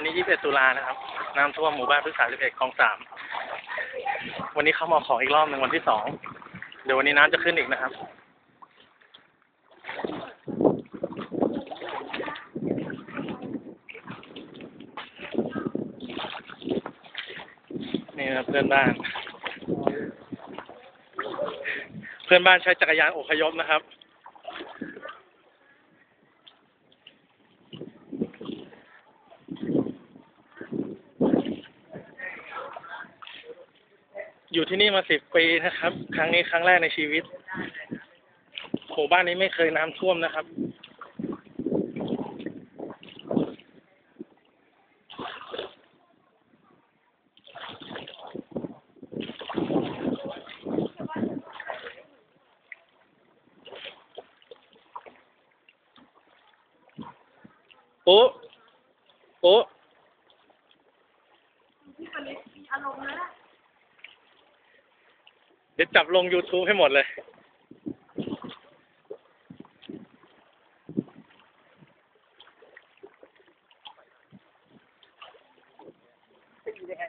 วันนี้ 21 ตุลานะครับ น้ำท่วมหมู่บ้านพฤกษา11คลองสามวันนี้เขามาของอีกรอบหนึ่งวันที่สอง เดี๋ยววันนี้น้ำจะขึ้นอีกนะครับ นี่นะเพื่อนบ้าน เพื่อนบ้านใช้จักรยานอพยพนะครับ อยู่ที่นี่มาสิบปีนะครับ ครั้งนี้ครั้งแรกในชีวิตหบ้านนี้ไม่เคยน้ำท่วมนะครับปุ๊ปุ๊เี๋ยวจับลง YouTube ให้หมดเลย เป็นยังไ